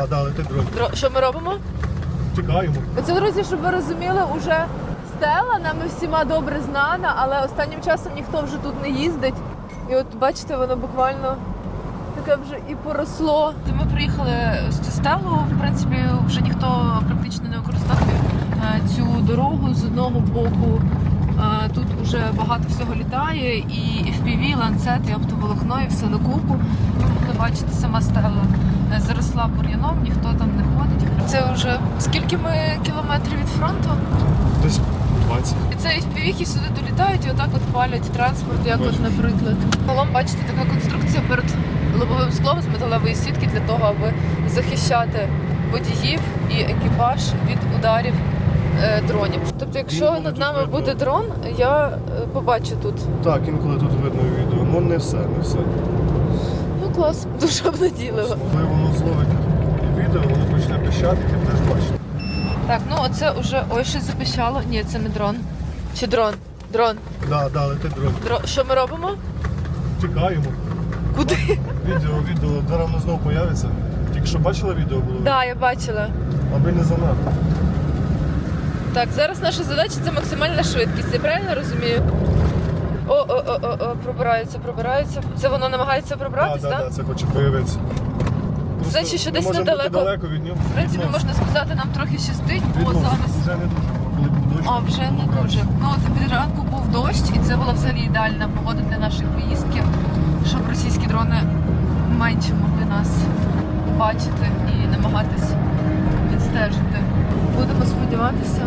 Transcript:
Да, да, летить дрон. Дро- Що ми робимо? Тікаємо. Оце, друзі, щоб ви розуміли, уже стела нами всіма добре знана, але останнім часом ніхто вже тут не їздить. І от бачите, воно буквально таке вже і поросло. Ми приїхали з цю стелу. В принципі, вже ніхто практично не використовує е, цю дорогу з одного боку. е, Тут вже багато всього літає, і FPV, ланцет, і оптоволокно, і все на купу. Ви могли бачити, сама стела заросла бур'яном, ніхто там не ходить. Це вже скільки ми кілометрів від фронту? Десь 20. І це і FPV сюди долітають і отак от палять транспорт, як от, наприклад. Загалом, бачите, така конструкція перед лобовим склом з металевої сітки для того, аби захищати водіїв і екіпаж від ударів е, дронів. Тобто, якщо Інколи над нами видно. буде дрон, я е, побачу тут. Так, інколи тут видно відео. Ну не все, не все. Клас, дуже обнадійливо. Коли воно зловить відео, воно почне пищати, ти будеш бачити. Так, ну оце вже ой, щось запищало. Ні, це не дрон. Чи дрон? Дрон. Да, да, летить дрон. Дрон. Що ми робимо? Тікаємо. Куди? Відео, відео, воно знову появиться. Тільки що бачила відео було? Так, да, я бачила. Аби не занадто. Так, зараз наша задача це максимальна швидкість, я правильно розумію? О, о, о, о, о, пробирається, пробирається. Це воно намагається пробратись, да, так? да, да, це хоче появитися. Просто Значить, що десь недалеко. далеко від нього. В принципі, можна сказати, нам трохи щастить, бо Відносно. зараз. Вже не дуже, коли дощ. А, вже не дуже. Ну, от від ранку був дощ, і це була взагалі ідеальна погода для нашої поїздки, щоб російські дрони менше могли нас бачити і намагатись відстежити. Будемо сподіватися,